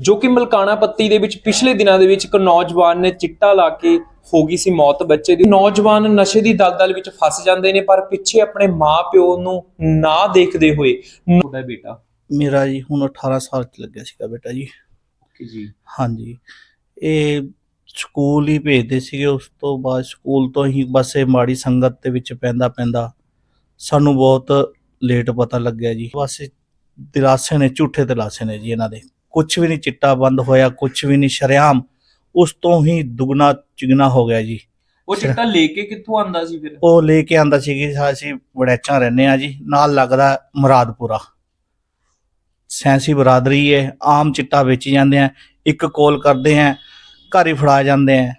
ਜੋ ਕਿ ਮਲਕਾਣਾ ਪੱਤੀ ਦੇ ਵਿੱਚ ਪਿਛਲੇ ਦਿਨਾਂ ਦੇ ਵਿੱਚ ਇੱਕ ਨੌਜਵਾਨ ਨੇ ਚਿੱਟਾ ਲਾ ਕੇ ਹੋ ਗਈ ਸੀ ਮੌਤ ਬੱਚੇ ਦੀ। ਨੌਜਵਾਨ ਨਸ਼ੇ ਦੀ ਦਲਦਲ ਵਿੱਚ ਫਸ ਜਾਂਦੇ ਨੇ ਪਰ ਪਿੱਛੇ ਆਪਣੇ ਮਾਪਿਓ ਨੂੰ ਨਾ ਦੇਖਦੇ ਹੋਏ ਤੁਹਾਡਾ ਬੇਟਾ। ਮੇਰਾ ਜੀ ਹੁਣ 18 ਸਾਲ ਚ ਲੱਗਿਆ ਸੀਗਾ ਬੇਟਾ ਜੀ। ਜੀ। ਹਾਂਜੀ। ਇਹ ਸਕੂਲ ਹੀ ਭੇਜਦੇ ਸੀਗੇ ਉਸ ਤੋਂ ਬਾਅਦ ਸਕੂਲ ਤੋਂ ਹੀ ਬਸ ਇਹ ਮਾੜੀ ਸੰਗਤ ਦੇ ਵਿੱਚ ਪੈਂਦਾ ਪੈਂਦਾ ਸਾਨੂੰ ਬਹੁਤ ਲੇਟ ਪਤਾ ਲੱਗਿਆ ਜੀ। ਬਸ ਦਿਲਾਸੇ ਨੇ ਝੂਠੇ ਦਿਲਾਸੇ ਨੇ ਜੀ ਇਹਨਾਂ ਦੇ। ਕੁਝ ਵੀ ਨਹੀਂ ਚਿੱਟਾ ਬੰਦ ਹੋਇਆ ਕੁਝ ਵੀ ਨਹੀਂ ਸ਼ਰੇਆਮ ਉਸ ਤੋਂ ਹੀ ਦੁਗਣਾ ਚਿਗਣਾ ਹੋ ਗਿਆ ਜੀ। ਉਹ ਚਿੱਟਾ ਲੈ ਕੇ ਕਿੱਥੋਂ ਆਂਦਾ ਸੀ ਫਿਰ? ਉਹ ਲੈ ਕੇ ਆਂਦਾ ਸੀ ਕਿ ਅਸੀਂ ਵੜੈਚਾਂ ਰਹਿੰਦੇ ਆ ਜੀ ਨਾਲ ਲੱਗਦਾ ਮੁਰਾਦਪੁਰਾ। ਸੈਂਸੀ ਬਰਾਦਰੀ ਹੈ ਆਮ ਚਿੱਟਾ ਵੇਚੀ ਜਾਂਦੇ ਆ ਇੱਕ ਕੋਲ ਕਰਦੇ ਆ ਘਰ ਹੀ ਫੜਾ ਜਾਂਦੇ ਆ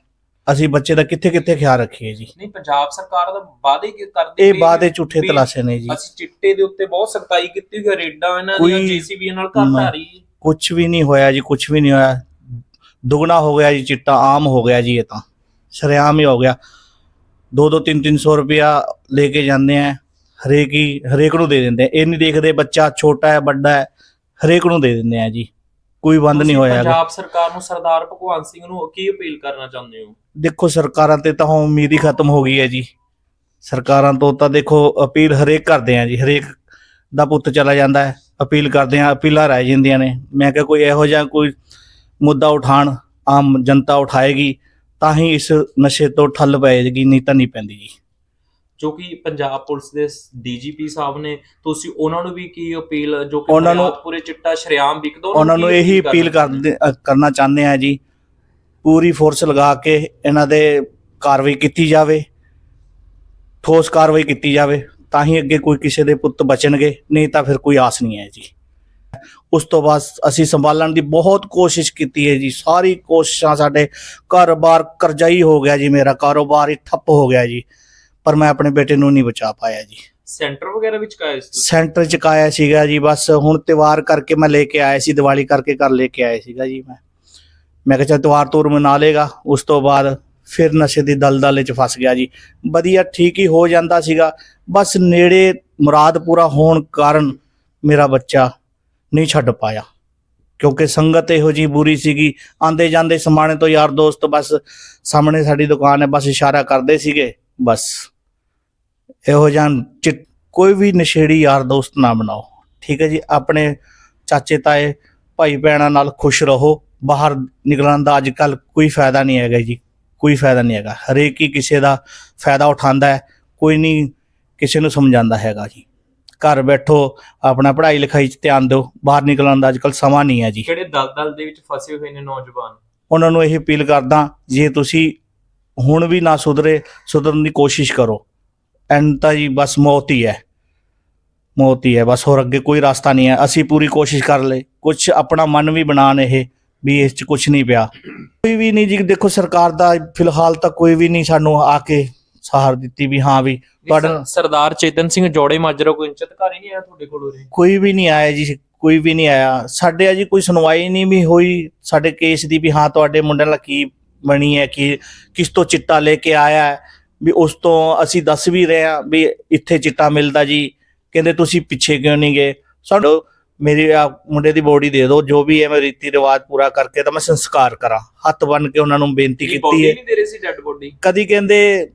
ਅਸੀਂ ਬੱਚੇ ਦਾ ਕਿੱਥੇ ਕਿੱਥੇ ਖਿਆਲ ਰੱਖੀਏ ਜੀ। ਨਹੀਂ ਪੰਜਾਬ ਸਰਕਾਰ ਦਾ ਵਾਅਦੇ ਕਿ ਕਰਦੀ ਇਹ ਹੈ ਝੂਠੇ ਤਲਾਸ਼ੇ ਨੇ ਜੀ। ਅਸੀਂ ਚਿੱਟੇ ਦੇ ਉੱਤੇ ਬਹੁਤ ਸਖਤਾਈ ਕੀਤੀ ਹੋਈ ਰੇਡਾਂ ਇਹਨਾਂ ਦੀਆਂ ਜੀਸੀਬੀ ਨਾਲ ਘਰ। ਧਾਰੀ। ਕੁਝ ਵੀ ਨਹੀਂ ਹੋਇਆ ਜੀ ਕੁਝ ਵੀ ਨਹੀਂ ਹੋਇਆ। ਦੁਗਣਾ ਹੋ ਗਿਆ ਜੀ ਚਿੱਟਾ ਆਮ ਹੋ ਗਿਆ ਜੀ ਇਹ ਤਾਂ। ਸ਼ਰੇਆਮ ਹੀ ਹੋ ਗਿਆ। 2 2 3 300 ਰੁਪਿਆ ਲੈ ਕੇ ਜਾਂਦੇ ਆ। ਹਰੇਕ ਹੀ ਹਰੇਕ ਨੂੰ ਦੇ ਦਿੰਦੇ ਆ। ਇਹ ਨਹੀਂ ਦੇਖਦੇ ਬੱਚਾ ਛੋਟਾ ਹੈ ਵੱਡਾ ਹੈ ਹਰੇਕ ਨੂੰ ਦੇ ਦਿੰਦੇ ਆ ਜੀ। ਕੋਈ ਬੰਦ ਨਹੀਂ ਹੋਇਆ। ਪੰਜਾਬ ਸਰਕਾਰ ਨੂੰ ਸਰਦਾਰ ਭਗਵੰਤ ਸਿੰਘ ਨੂੰ ਕੀ ਅਪੀਲ ਕਰਨਾ ਚਾਹੁੰਦੇ ਹੋ? ਦੇਖੋ ਸਰਕਾਰਾਂ ਤੇ ਤਾਂ ਉਮੀਦ ਹੀ ਖਤਮ ਹੋ ਗਈ ਹੈ ਜੀ। ਸਰਕਾਰਾਂ ਤੋਂ ਤਾਂ ਦੇਖੋ ਅਪੀਲ ਹਰੇਕ ਕਰਦੇ ਆ ਜੀ। ਹਰੇਕ ਦਾ ਪੁੱਤ ਚਲਾ ਜਾਂਦਾ ਹੈ। ਅਪੀਲ ਕਰਦੇ ਆ ਅਪੀਲਾਂ ਰਹਿ ਜਾਂਦੀਆਂ ਨੇ। ਮੈਂ ਕਿਹਾ ਕੋਈ ਇਹੋ ਜਿਹਾ ਕੋਈ ਮੁੱਦਾ ਉਠਾਣ ਆਮ ਜਨਤਾ ਉਠਾਏਗੀ ਤਾਂ ਹੀ ਇਸ ਨਸ਼ੇ ਤੋਂ ਠੱਲ ਪਏਗੀ ਨਹੀਂ ਤਾਂ ਨਹੀਂ ਪੈਂਦੀ ਜੀ। ਜੋ ਕਿ ਪੰਜਾਬ ਪੁਲਿਸ ਦੇ ਡੀਜੀਪੀ ਸਾਹਿਬ ਨੇ ਤੁਸੀਂ ਉਹਨਾਂ ਨੂੰ ਵੀ ਕੀ ਅਪੀਲ ਜੋ ਕਿ ਉਹਨਾਂ ਨੂੰ- ਪੂਰੇ ਚਿੱਟਾ ਸ਼ਰੇਆਮ ਵਿਕਦਾ ਉਹਨਾਂ ਨੂੰ ਇਹੀ ਅਪੀਲ ਕਰਦੇ ਕਰਨਾ ਚਾਹੁੰਦੇ ਆ ਜੀ। ਪੂਰੀ ਫੋਰਸ ਲਗਾ ਕੇ ਇਹਨਾਂ ਦੇ ਕਾਰਵਾਈ ਕੀਤੀ ਜਾਵੇ ਠੋਸ ਕਾਰਵਾਈ ਕੀਤੀ ਜਾਵੇ। ਤਾਂ ਹੀ ਅੱਗੇ ਕੋਈ ਕਿਸੇ ਦੇ ਪੁੱਤ ਬਚਣਗੇ ਨਹੀਂ ਤਾਂ ਫਿਰ ਕੋਈ ਆਸ ਨਹੀਂ ਹੈ ਜੀ। ਉਸ ਤੋਂ ਬਾਅਦ ਅਸੀਂ ਸੰਭਾਲਣ ਦੀ ਬਹੁਤ ਕੋਸ਼ਿਸ਼ ਕੀਤੀ ਹੈ ਜੀ ਸਾਰੀ ਕੋਸ਼ਿਸ਼ਾਂ ਸਾਡੇ ਘਰ-ਬਾਰ ਕਰਜ਼ਾਈ ਹੋ ਗਿਆ ਜੀ ਮੇਰਾ ਕਾਰੋਬਾਰ ਹੀ ਠੱਪ ਹੋ ਗਿਆ ਜੀ ਪਰ ਮੈਂ ਆਪਣੇ ਬੇਟੇ ਨੂੰ ਨਹੀਂ ਬਚਾ ਪਾਇਆ ਜੀ। ਸੈਂਟਰ ਵਗੈਰਾ ਵਿੱਚ ਕਾਇਆ ਸੀ ਸੈਂਟਰ ਚ ਕਾਇਆ ਸੀਗਾ ਜੀ ਬਸ ਹੁਣ ਤਿਵਾਰ ਕਰਕੇ ਮੈਂ ਲੈ ਕੇ ਆਇਆ ਸੀ ਦੀਵਾਲੀ ਕਰਕੇ ਘਰ ਲੈ ਕੇ ਆਇਆ ਸੀਗਾ ਜੀ ਮੈਂ। ਮੈਂ ਕਿਹਾ ਚੱਲ ਤਿਵਾਰ ਤੋਰ ਮਨਾ ਲੇਗਾ ਉਸ ਤੋਂ ਬਾਅਦ ਫਿਰ ਨਸ਼ੇ ਦੀ ਦਲਦਲ ਚ ਫਸ ਗਿਆ ਜੀ। ਵਧੀਆ ਠੀਕ ਹੀ ਹੋ ਜਾਂਦਾ ਸੀਗਾ। ਬਸ ਨੇੜੇ ਮੁਰਾਦ ਪੂਰਾ ਹੋਣ ਕਾਰਨ ਮੇਰਾ ਬੱਚਾ ਨਹੀਂ ਛੱਡ ਪਾਇਆ। ਕਿਉਂਕਿ ਸੰਗਤ ਇਹੋ ਜੀ ਬੁਰੀ ਸੀਗੀ। ਆਂਦੇ ਜਾਂਦੇ ਸਮਾਣੇ ਤੋਂ, ਯਾਰ ਦੋਸਤ, ਬਸ ਸਾਹਮਣੇ ਸਾਡੀ ਦੁਕਾਨ ਹੈ, ਬਸ ਇਸ਼ਾਰਾ ਕਰਦੇ ਸੀਗੇ। ਬਸ। ਇਹੋ ਜਿਹਾ ਚਿ- ਕੋਈ ਵੀ ਨਸ਼ੇੜੀ ਯਾਰ ਦੋਸਤ ਨਾ ਬਣਾਓ। ਠੀਕ ਹੈ ਜੀ, ਆਪਣੇ ਚਾਚੇ, ਤਾਏ ਭਾਈ ਭੈਣਾਂ ਨਾਲ ਖੁਸ਼ ਰਹੋ। ਬਾਹਰ ਨਿਕਲਣ ਦਾ ਅੱਜ ਕੱਲ ਕੋਈ ਫਾਇਦਾ ਨਹੀਂ ਹੈਗਾ ਜੀ। ਕੋਈ ਫਾਇਦਾ ਨਹੀਂ ਹੈਗਾ। ਹਰੇਕ ਹੀ ਕਿਸੇ ਦਾ ਫਾਇਦਾ ਉਠਾਉਂਦਾ ਹੈ ਕੋਈ ਨਹੀਂ ਕਿਸੇ ਨੂੰ ਸਮਝਾਉਂਦਾ ਹੈਗਾ ਜੀ। ਘਰ ਬੈਠੋ ਆਪਣਾ ਪੜ੍ਹਾਈ ਲਿਖਾਈ 'ਚ ਧਿਆਨ ਦਿਓ ਬਾਹਰ ਨਿਕਲਣ ਦਾ ਅੱਜ ਕੱਲ ਸਮਾਂ ਨਹੀਂ ਹੈ ਜੀ। ਜਿਹੜੇ ਦਲਦਲ ਦੇ ਵਿੱਚ ਫਸੇ ਹੋਏ ਨੇ ਨੌਜਵਾਨ? ਉਹਨਾਂ ਨੂੰ ਇਹ ਅਪੀਲ ਕਰਦਾ ਜੇ ਤੁਸੀਂ ਹੁਣ ਵੀ ਨਾ ਸੁਧਰੇ ਸੁਧਰਨ ਦੀ ਕੋਸ਼ਿਸ਼ ਕਰੋ। ਐਂਡ ਤਾਂ ਜੀ ਬਸ ਮੌਤ ਹੀ ਹੈ। ਮੌਤ ਹੀ ਹੈ ਬਸ ਹੋਰ ਅੱਗੇ ਕੋਈ ਰਸਤਾ ਨਹੀਂ ਹੈ। ਅਸੀਂ ਪੂਰੀ ਕੋਸ਼ਿਸ਼ ਕਰ ਲਏ। ਕੁਝ ਆਪਣਾ ਮਨ ਵੀ ਬਣਾਣ ਇਹ। ਵੀ ਇਸ 'ਚ ਕੁਝ ਨਹੀਂ ਪਿਆ। ਕੋਈ ਵੀ ਨਹੀਂ ਜੀ ਦੇਖੋ ਸਰਕਾਰ ਦਾ ਫਿਲਹਾਲ ਤਾਂ ਕੋਈ ਵੀ ਨਹੀਂ ਸਾਨੂੰ ਆ ਕੇ ਸਹਾਰ ਦਿੱਤੀ ਵੀ ਹਾਂ ਵੀ ਤੁਹਾਡਾ- ਸਰਦਾਰ ਚੇਤਨ ਸਿੰਘ ਜੋੜੇ ਮਾਜਰਾ ਕੋਈ ਇੰਚ ਅਧਿਕਾਰੀ ਨਹੀਂ ਆਇਆ ਤੁਹਾਡੇ ਕੋਲ ਉਰੇ? ਕੋਈ ਵੀ ਨਹੀਂ ਆਇਆ ਜੀ ਕੋਈ ਵੀ ਨਹੀਂ ਆਇਆ। ਸਾਡੇ ਅਜੀ ਕੋਈ ਸੁਣਵਾਈ ਨਹੀਂ ਵੀ ਹੋਈ ਸਾਡੇ ਕੇਸ ਦੀ ਵੀ ਹਾਂ ਤੁਹਾਡੇ ਮੁੰਡੇ ਨਾਲ ਕੀ ਬਣੀ ਹੈ ਕਿ ਕਿਸ ਤੋਂ ਚਿੱਟਾ ਲੈ ਕੇ ਆਇਆ ਹੈ ਵੀ ਉਸ ਤੋਂ ਅਸੀਂ ਦੱਸ ਵੀ ਰਹੇ ਹਾਂ ਵੀ ਇੱਥੇ ਚਿੱਟਾ ਮਿਲਦਾ ਜੀ ਕਹਿੰਦੇ ਤੁਸੀਂ ਪਿੱਛੇ ਕਿਉਂ ਨਹੀਂ ਗਏ? ਸਾਨੂੰ ਮੇਰੀ ਆ ਮੁੰਡੇ ਦੀ ਬੋਡੀ ਦੇ ਦਿਓ ਜੋ ਵੀ ਹੈ ਮੈਂ ਰੀਤੀ ਰਿਵਾਜ ਪੂਰਾ ਕਰਕੇ ਤਾਂ ਮੈਂ ਸੰਸਕਾਰ ਕਰਾਂ। ਹੱਥ ਬੰਨ ਕੇ ਉਹਨਾਂ ਨੂੰ ਬੇਨਤੀ ਕੀਤੀ ਹੈ। ਨਹੀਂ ਦੇ ਰਹੇ ਸੀ ਡੈੱਡ ਬੋਡੀ ਕਦੀ ਕਹਿੰਦੇ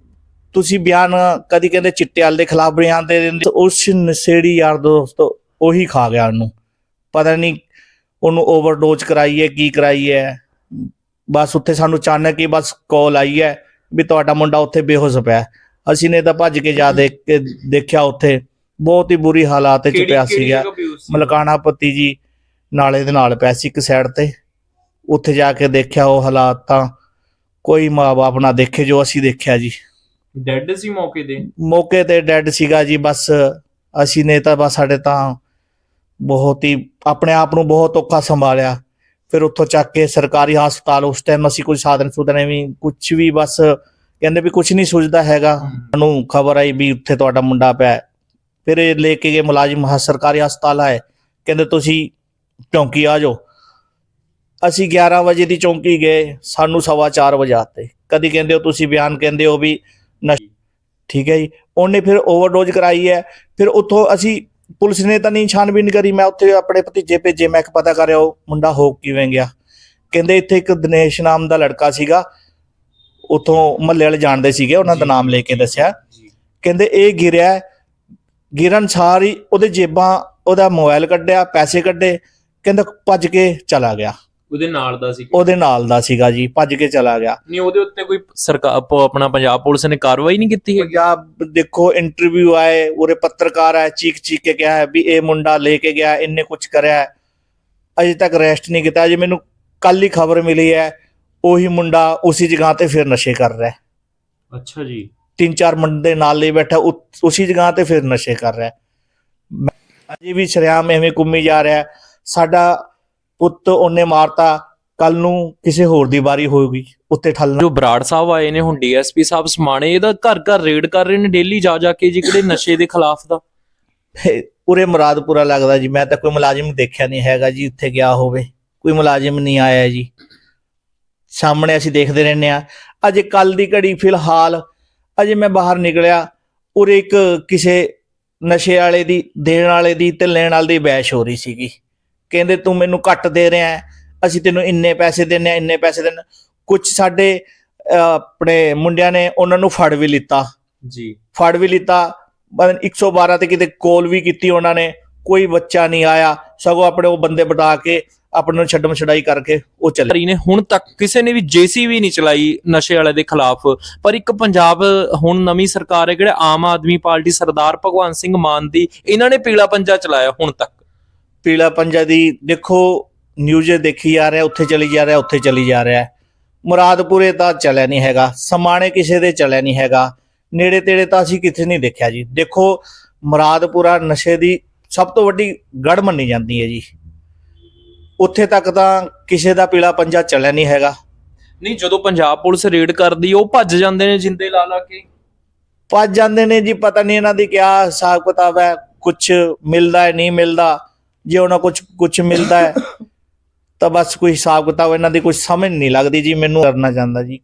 ਤੁਸੀਂ ਬਿਆਨ ਕਦੀ ਕਹਿੰਦੇ ਚਿੱਟੇ ਵਾਲੇ ਦੇ ਖਿਲਾਫ ਬਿਆਨ ਦੇ ਦਿੰਦੇ ਉਸ ਨਸ਼ੇੜੀ ਯਾਰ ਦੋਸਤ ਉਹੀ ਖਾ ਗਿਆ ਉਹਨੂੰ। ਪਤਾ ਨਹੀਂ ਉਹਨੂੰ ਓਵਰਡੋਜ਼ ਕਰਾਈ ਹੈ ਕੀ ਕਰਾਈ ਹੈ। ਬਸ ਉੱਥੇ ਸਾਨੂੰ ਅਚਾਨਕ ਹੀ ਬਸ ਕਾਲ ਆਈ ਹੈ ਵੀ ਤੁਹਾਡਾ ਮੁੰਡਾ ਉੱਥੇ ਬੇਹੋਸ਼ ਪਿਆ। ਅਸੀਂ ਨੇ ਤਾਂ ਭੱਜ ਕੇ ਜਾ ਦੇਖ ਕੇ ਦੇਖਿਆ ਉੱਥੇ। ਬਹੁਤ ਹੀ ਬੁਰੀ ਹਾਲਾਤ ਵਿੱਚ ਪਿਆ ਸੀਗਾ। ਮਲਕਾਣਾ ਪੱਤੀ ਜੀ ਨਾਲੇ ਦੇ ਨਾਲ ਪਿਆ ਸੀ ਇੱਕ ਸਾਈਡ ਤੇ। ਉੱਥੇ ਜਾ ਕੇ ਦੇਖਿਆ ਉਹ ਹਾਲਾਤ ਤਾਂ ਕੋਈ ਮਾਂ-ਬਾਪ ਨਾ ਦੇਖੇ ਜੋ ਅਸੀਂ ਦੇਖਿਆ ਜੀ। ਡੈੱਡ ਸੀ ਮੌਕੇ ਤੇ? ਮੌਕੇ ਤੇ ਡੈੱਡ ਸੀਗਾ ਜੀ ਬਸ ਅਸੀਂ ਨੇ ਤਾਂ ਬਸ ਸਾਡੇ ਤਾਂ ਬਹੁਤ ਹੀ ਆਪਣੇ ਆਪ ਨੂੰ ਬਹੁਤ ਔਖਾ ਸੰਭਾਲਿਆ। ਫਿਰ ਉੱਥੋਂ ਚੱਕ ਕੇ ਸਰਕਾਰੀ ਹਸਪਤਾਲ ਉਸ ਟਾਈਮ ਅਸੀਂ ਕੋਈ ਸਾਧਨ ਸੁਧਨ ਵੀ ਕੁਝ ਵੀ ਬਸ ਕਹਿੰਦੇ ਵੀ ਕੁਝ ਨਹੀਂ ਸੁਝਦਾ ਹੈਗਾ। ਸਾਨੂੰ ਖਬਰ ਆਈ ਵੀ ਉੱਥੇ ਤੁਹਾਡਾ ਮੁੰਡਾ ਪਿਆ। ਫਿਰ ਇਹ ਲੈ ਕੇ ਗਏ ਮੁਲਾਜ਼ਮ ਸਰਕਾਰੀ ਹਸਪਤਾਲ ਆਏ। ਕਹਿੰਦੇ ਤੁਸੀਂ ਚੌਂਕੀ ਆ ਜਾਓ। ਅਸੀਂ 11 ਵਜੇ ਦੀ ਚੌਂਕੀ ਗਏ ਸਾਨੂੰ ਸਵਾ ਚਾਰ ਵਜੇ ਆਤੇ। ਕਦੀ ਕਹਿੰਦੇ ਹੋ ਤੁਸੀਂ ਬਿਆਨ ਕਹਿੰਦੇ ਹੋ ਵੀ ਠੀਕ ਹੈ ਜੀ? ਉਹਨੇ ਫਿਰ ਓਵਰਡੋਜ਼ ਕਰਾਈ ਹੈ। ਫਿਰ ਉੱਥੋਂ ਅਸੀਂ ਪੁਲਿਸ ਨੇ ਤਾਂ ਨਹੀਂ ਛਾਣਬੀਨ ਕਰੀ ਮੈਂ ਉੱਥੇ ਆਪਣੇ ਭਤੀਜੇ ਭੇਜੇ ਮੈਂ ਕਿ ਪਤਾ ਕਰਿਆ ਉਹ ਮੁੰਡਾ ਹੋ ਕਿਵੇਂ ਗਿਆ? ਕਹਿੰਦੇ ਇੱਥੇ ਇੱਕ ਦਿਨੇਸ਼ ਨਾਮ ਦਾ ਲੜਕਾ ਸੀਗਾ ਉਥੋਂ ਮਹੱਲੇ ਵਾਲੇ ਜਾਣਦੇ ਸੀਗੇ ਉਹਨਾਂ ਦਾ। ਨਾਮ ਲੈ ਕੇ ਦੱਸਿਆ। ਕਹਿੰਦੇ ਇਹ ਗਿਰਿਆ। ਗਿਰਨ ਸਾਰੀ ਉਹਦੇ ਜੇਬਾਂ ਉਹਦਾ ਮੋਬਾਈਲ ਕੱਢਿਆ ਪੈਸੇ ਕੱਢੇ ਕਹਿੰਦਾ ਭੱਜ ਕੇ ਚਲਾ ਗਿਆ। ਉਹਦੇ ਨਾਲ ਦਾ ਸੀ। ਉਹਦੇ ਨਾਲ ਦਾ ਸੀਗਾ ਜੀ ਭੱਜ ਕੇ ਚਲਾ ਗਿਆ। ਨਹੀਂ ਉਹਦੇ ਉੱਤੇ ਕੋਈ ਸਰਕਾਰ ਪ- ਆਪਣਾ ਪੰਜਾਬ ਪੁਲਿਸ ਨੇ ਕਾਰਵਾਈ ਨਹੀਂ ਕੀਤੀ ਹੈ ਪੰਜਾਬ ਦੇਖੋ ਇੰਟਰਵਿਊ ਆਏ ਉਰੇ ਪੱਤਰਕਾਰ ਆਏ ਚੀਕ ਚੀਕ ਕੇ ਕਿਹਾ ਹੈ ਵੀ ਇਹ ਮੁੰਡਾ ਲੈ ਕੇ ਗਿਆ ਇਹਨੇ ਕੁਝ ਕਰਿਆ ਹੈ। ਅਜੇ ਤੱਕ ਅਰੈਸਟ ਨਹੀਂ ਕੀਤਾ ਅਜੇ ਮੈਨੂੰ ਕੱਲ ਹੀ ਖਬਰ ਮਿਲੀ ਹੈ ਉਹੀ ਮੁੰਡਾ ਉਸੇ ਜਗ੍ਹਾ ਤੇ ਫਿਰ ਨਸ਼ੇ ਕਰ ਰਿਹਾ ਹੈ। ਅੱਛਾ ਜੀ। ਤਿੰਨ ਚਾਰ ਮੁੰਡੇ ਨਾਲ ਲਈ ਬੈਠਾ ਉਸੀ ਜਗ੍ਹਾ ਤੇ ਫਿਰ ਨਸ਼ੇ ਕਰ ਰਿਹਾ। ਅਜੇ ਵੀ ਸ਼ਰਿਆਮ ਐਵੇਂ ਘੁੰਮੀ ਜਾ ਰਿਹਾ। ਸਾਡਾ ਪੁੱਤ ਉਹਨੇ ਮਾਰਤਾ ਕੱਲ ਨੂੰ ਕਿਸੇ ਹੋਰ ਦੀ ਵਾਰੀ ਹੋਊਗੀ ਉੱਤੇ ਠੱਲਣਾ ਜੋ ਬਰਾੜ ਸਾਹਿਬ ਆਏ ਨੇ ਹੁਣ ਡੀਐਸਪੀ ਸਾਹਿਬ ਸਮਾਣੇ ਇਹਦਾ ਘਰ ਘਰ ਰੇਡ ਕਰ ਰਹੇ ਨੇ ਡੇਲੀ ਜਾ ਜਾ ਕੇ ਜੀ ਕਿਹੜੇ ਨਸ਼ੇ ਦੇ ਖਿਲਾਫ ਦਾ? ਪੂਰੇ ਮੁਰਾਦਪੁਰਾ ਲੱਗਦਾ ਜੀ ਮੈਂ ਤਾਂ ਕੋਈ ਮੁਲਾਜ਼ਮ ਦੇਖਿਆ ਨਹੀਂ ਹੈਗਾ ਜੀ ਉੱਥੇ ਗਿਆ ਹੋਵੇ ਕੋਈ ਮੁਲਾਜ਼ਮ ਨਹੀਂ ਆਇਆ ਜੀ। ਸਾਹਮਣੇ ਅਸੀਂ ਦੇਖਦੇ ਰਹਿੰਦੇ ਆ ਅਜੇ ਕੱਲ ਦੀ ਘੜੀ ਫਿਲਹਾਲ ਅਜੇ ਮੈਂ ਬਾਹਰ ਨਿਕਲਿਆ ਉਰੇ ਇੱਕ ਕਿਸੇ ਨਸ਼ੇ ਵਾਲੇ ਦੀ ਦੇਣ ਵਾਲੇ ਦੀ ਤੇ ਲੈਣ ਵਾਲੇ ਦੀ ਬੈਸ਼ ਹੋ ਰਹੀ ਸੀਗੀ। ਕਹਿੰਦੇ ਤੂੰ ਮੈਨੂੰ ਘੱਟ ਦੇ ਰਿਹਾ ਅਸੀਂ ਤੈਨੂੰ ਇੰਨੇ ਪੈਸੇ ਦਿੰਨੇ ਆ ਇੰਨੇ ਪੈਸੇ ਦਿੰਨੇ ਕੁਝ ਸਾਡੇ ਆਪਣੇ ਮੁੰਡਿਆਂ ਨੇ ਉਹਨਾਂ ਨੂੰ ਫੜ ਵੀ ਲਿੱਤਾ। ਜੀ। ਫੜ ਵੀ ਲਿੱਤਾ ਪਰ 112 ਤੇ ਕਿਤੇ ਕਾਲ ਵੀ ਕੀਤੀ ਉਹਨਾਂ ਨੇ। ਕੋਈ ਬੱਚਾ ਨਹੀਂ ਆਇਆ ਸਗੋਂ ਆਪਣੇ ਉਹ ਬੰਦੇ ਬਟਾ ਕੇ ਆਪਣੇ ਨੂੰ ਛੱਡਮ ਛਡਾਈ ਕਰਕੇ ਉਹ ਚੱਲੇ। ਹਰੀ ਨੇ ਹੁਣ ਤੱਕ ਕਿਸੇ ਨੇ ਵੀ ਜੇਸੀਬੀ ਨਹੀਂ ਚਲਾਈ ਨਸ਼ੇ ਵਾਲੇ ਦੇ ਖਿਲਾਫ। ਪਰ ਇੱਕ ਪੰਜਾਬ ਹੁਣ ਨਵੀਂ ਸਰਕਾਰ ਹੈ ਜਿਹੜੇ ਆਮ ਆਦਮੀ ਪਾਰਟੀ ਸਰਦਾਰ ਭਗਵੰਤ ਸਿੰਘ ਮਾਨ ਦੀ ਇਹਨਾਂ ਨੇ ਪੀਲਾ ਪੰਜਾ ਚਲਾਇਆ ਹੁਣ ਤੱਕ। ਪੀਲਾ ਪੰਜਾ ਦੀ ਦੇਖੋ ਨਿਊਜ਼ ਦੇਖੀ ਜਾ ਰਿਹਾ ਉੱਥੇ ਚਲੀ ਜਾ ਰਿਹਾ ਉੱਥੇ ਚਲੀ ਜਾ ਰਿਹਾ। ਮੁਰਾਦਪੁਰੇ ਤਾਂ ਚੱਲਿਆ ਨਹੀਂ ਹੈਗਾ ਸਮਾਣੇ ਕਿਸੇ ਦੇ ਚੱਲਿਆ ਨਹੀਂ ਹੈਗਾ। ਨੇੜੇ ਤੇੜੇ ਤਾਂ ਅਸੀਂ ਕਿੱਥੇ ਨਹੀਂ ਦੇਖਿਆ ਜੀ। ਦੇਖੋ ਮੁਰਾਦਪੁਰਾ ਨਸ਼ੇ ਦੀ ਸਭ ਤੋਂ ਵੱਡੀ ਗੜ ਮੰਨੀ ਜਾਂਦੀ ਹੈ ਜੀ। ਉੱਥੇ ਤੱਕ ਤਾਂ ਕਿਸੇ ਦਾ ਪੀਲਾ ਪੰਜਾ ਚੱਲਿਆ ਨਹੀਂ ਹੈਗਾ। ਨਹੀਂ ਜਦੋਂ ਪੰਜਾਬ ਪੁਲਿਸ ਰੇਡ ਕਰਦੀ ਉਹ ਭੱਜ ਜਾਂਦੇ ਨੇ ਜਿੰਦੇ ਲਾ ਲਾ ਕੇ। ਭੱਜ ਜਾਂਦੇ ਨੇ ਜੀ ਪਤਾ ਨਹੀਂ ਇਹਨਾਂ ਦੀ ਕਿਆ ਹਿਸਾਬ ਕਿਤਾਬ ਹੈ ਕੁਝ ਮਿਲਦਾ ਹੈ ਨਹੀਂ ਮਿਲਦਾ। ਜੇ ਉਹਨਾਂ ਕੁਝ ਕੁਝ ਮਿਲਦਾ ਹੈ ਤਾਂ ਬਸ ਕੋਈ ਹਿਸਾਬ ਕਿਤਾਬ ਇਹਨਾਂ ਦੀ ਕੁਝ ਸਮਝ ਨਹੀਂ ਲੱਗਦੀ ਜੀ ਮੈਨੂੰ ਕਰਨਾ ਚਾਹੁੰਦਾ ਜੀ।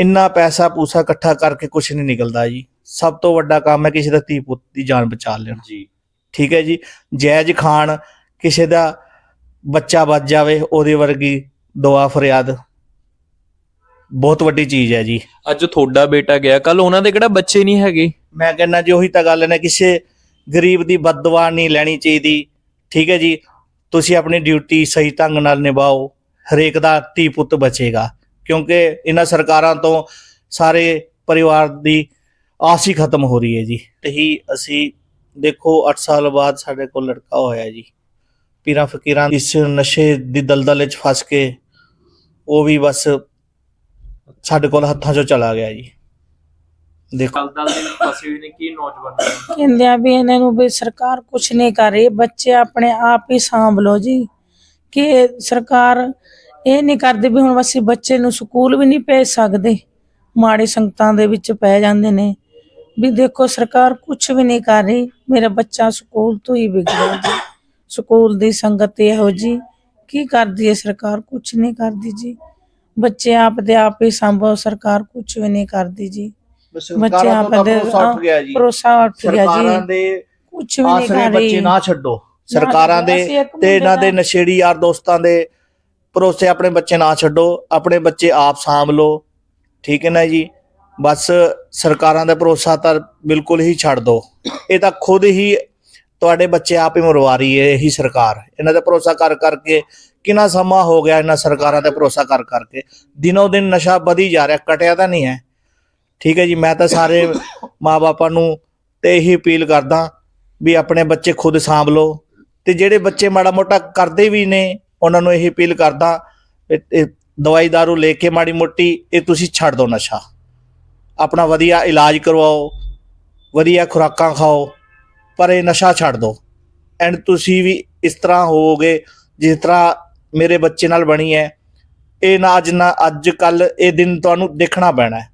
ਇੰਨਾ ਪੈਸਾ ਪੂਸਾ ਇਕੱਠਾ ਕਰਕੇ ਕੁਝ ਨਹੀਂ ਨਿਕਲਦਾ ਜੀ। ਸਭ ਤੋਂ ਵੱਡਾ ਕੰਮ ਹੈ ਕਿਸੇ ਦਾ ਧੀ ਪੁੱਤ ਦੀ ਜਾਨ ਬਚਾ ਲੈਣਾ। ਜੀ। ਠੀਕ ਹੈ ਜੀ ਜਾਇਜ਼ ਖਾਨ ਕਿਸੇ ਦਾ ਬੱਚਾ ਬਚ ਜਾਵੇ ਉਹਦੀ ਵਰਗੀ ਦੁਆ ਫਰਿਆਦ। ਬਹੁਤ ਵੱਡੀ ਚੀਜ਼ ਹੈ ਜੀ। ਅੱਜ ਤੁਹਾਡਾ ਬੇਟਾ ਗਿਆ ਕੱਲ ਉਹਨਾਂ ਦੇ ਕਿਹੜਾ ਬੱਚੇ ਨਹੀਂ ਹੈਗੇ? ਮੈਂ ਕਹਿੰਦਾ ਜੀ ਉਹੀ ਤਾਂ ਗੱਲ ਹੈ ਨਾ ਕਿਸੇ ਗਰੀਬ ਦੀ ਬਦਦੁਆ ਨਹੀਂ ਲੈਣੀ ਚਾਹੀਦੀ। ਠੀਕ ਹੈ ਜੀ ਤੁਸੀਂ ਆਪਣੀ ਡਿਊਟੀ ਸਹੀ ਢੰਗ ਨਾਲ ਨਿਭਾਓ ਹਰੇਕ ਦਾ ਧੀ ਪੁੱਤ ਬਚੇਗਾ। ਕਿਉਂਕਿ ਇਹਨਾਂ ਸਰਕਾਰਾਂ ਤੋਂ ਸਾਰੇ ਪਰਿਵਾਰ ਦੀ ਆਸ ਹੀ ਖਤਮ ਹੋ ਰਹੀ ਹੈ ਜੀ। ਤੇ ਹੀ ਅਸੀਂ ਦੇਖੋ 8 ਸਾਲ ਬਾਅਦ ਸਾਡੇ ਕੋਲ ਲੜਕਾ ਹੋਇਆ ਜੀ। ਪੀਰਾਂ ਫਕੀਰਾਂ ਇਸ ਨਸ਼ੇ ਦੀ ਦਲਦਲ ਵਿੱਚ ਫਸ ਕੇ ਉਹ ਵੀ ਬਸ ਸਾਡੇ ਕੋਲ ਹੱਥਾਂ 'ਚੋਂ ਚਲਾ ਗਿਆ ਜੀ। ਦੇਖੋ। ਕੱਲ ਦਲ ਦੇ ਵਿੱਚ ਫਸੇ ਹੋਏ ਨੇ ਕੀ ਨੌਜਵਾਨ ਕਹਿੰਦੇ ਆ ਵੀ ਇਹਨਾਂ ਨੂੰ ਵੀ ਸਰਕਾਰ ਕੁਛ ਨਹੀਂ ਕਰ ਰਹੀ ਬੱਚੇ ਆਪਣੇ ਆਪ ਹੀ ਸਾਂਭ ਲਓ ਜੀ। ਕਿ ਸਰਕਾਰ ਇਹ ਨਹੀਂ ਕਰਦੀ ਵੀ ਹੁਣ ਅਸੀਂ ਬੱਚੇ ਨੂੰ ਸਕੂਲ ਵੀ ਨਹੀਂ ਭੇਜ ਸਕਦੇ ਮਾੜੇ ਸੰਗਤਾਂ ਦੇ ਵਿੱਚ ਪੈ ਜਾਂਦੇ ਨੇ। ਵੀ ਦੇਖੋ ਸਰਕਾਰ ਕੁਛ ਵੀ ਨਹੀਂ ਕਰ ਰਹੀ। ਮੇਰਾ ਬੱਚਾ ਸਕੂਲ ਤੋਂ ਹੀ ਵਿਗੜਿਆ ਜੀ। ਸਕੂਲ ਦੀ ਸੰਗਤ ਇਹੋ ਜੀ ਕੀ ਕਰਦੀ ਹੈ ਸਰਕਾਰ? ਕੁਛ ਨਹੀਂ ਕਰਦੀ ਜੀ। ਬੱਚੇ ਆਪ ਦੇ ਆਪ ਹੀ ਸੰਭੋ ਸਰਕਾਰ ਕੁਛ ਵੀ ਨਹੀਂ ਕਰਦੀ ਜੀ। ਤੋਂ ਤਾਂ ਦੇ- ਭਰੋਸਾ ਉੱਠ ਗਿਆ ਜੀ। ਸਰਕਾਰਾਂ ਦੇ ਕੁਛ ਵੀ ਨਹੀਂ ਕਰ ਰਹੀ। ਬੱਚੇ ਨਾ ਛੱਡੋ। ਸਰਕਾਰਾਂ ਦੇ ਤੇ ਇਹਨਾਂ ਦੇ ਦਾ- ਨਸ਼ੇੜੀ ਯਾਰ ਦੋਸਤਾਂ ਦੇ ਭਰੋਸੇ ਆਪਣੇ ਬੱਚੇ ਨਾ ਛੱਡੋ। ਆਪਣੇ ਬੱਚੇ ਆਪ ਸਾਂਭ ਲਓ। ਠੀਕ ਹੈ ਨਾ ਜੀ? ਬਸ ਸਰਕਾਰਾਂ ਦਾ ਭਰੋਸਾ ਤਾਂ ਬਿਲਕੁਲ ਹੀ ਛੱਡ ਦਿਓ ਇਹ ਤਾਂ ਖੁਦ ਹੀ ਤੁਹਾਡੇ ਬੱਚੇ ਆਪ ਹੀ ਮਰਵਾ ਰਹੀ ਹੈ, ਇਹੀ ਸਰਕਾਰ। ਇਹਨਾਂ ਦਾ ਭਰੋਸਾ ਕਰ ਕਰਕੇ ਕਿੰਨਾ ਸਮਾਂ ਹੋ ਗਿਆ ਇਹਨਾਂ ਸਰਕਾਰਾਂ ਤੇ ਭਰੋਸਾ ਕਰ ਕਰਕੇ। ਦਿਨੋ ਦਿਨ ਨਸ਼ਾ ਵਧੀ ਜਾ ਰਿਹਾ ਕਟਿਆ ਤਾਂ ਨਹੀਂ ਹੈ। ਠੀਕ ਹੈ ਜੀ, ਮੈਂ ਤਾਂ ਸਾਰੇ ਮਾਪਿਆਂ ਨੂੰ ਤੇ ਇਹੀ ਅਪੀਲ ਕਰਦਾ ਵੀ ਆਪਣੇ ਬੱਚੇ ਖੁਦ ਸਾਂਭ ਲਓ। ਤੇ ਜਿਹੜੇ ਬੱਚੇ ਮਾੜਾ ਮੋਟਾ ਕਰਦੇ ਵੀ ਨੇ, ਉਹਨਾਂ ਨੂੰ ਇਹੀ ਅਪੀਲ ਕਰਦਾ ਦਵਾਈ ਦਾਰੂ ਲੈ ਕੇ ਮਾੜੀ ਮੋਟੀ, ਇਹ ਤੁਸੀਂ ਛੱਡ ਦਿਓ ਨਸ਼ਾ। ਆਪਣਾ ਵਧੀਆ ਇਲਾਜ ਕਰਵਾਓ, ਵਧੀਆ ਖੁਰਾਕਾਂ ਖਾਓ, ਪਰ ਇਹ ਨਸ਼ਾ ਛੱਡ ਦਿਓ ਐਂਡ ਤੁਸੀਂ ਵੀ ਇਸ ਤਰ੍ਹਾਂ ਹੋਵੋਗੇ, ਜਿਸ ਤਰ੍ਹਾਂ ਮੇਰੇ ਬੱਚੇ ਨਾਲ ਬਣੀ ਹੈ, ਇਹ ਨਾ ਅੱਜ ਨਾ ਅੱਜ ਕੱਲ ਇਹ ਦਿਨ ਤੁਹਾਨੂੰ ਦੇਖਣਾ ਪੈਣਾ ਹੈ।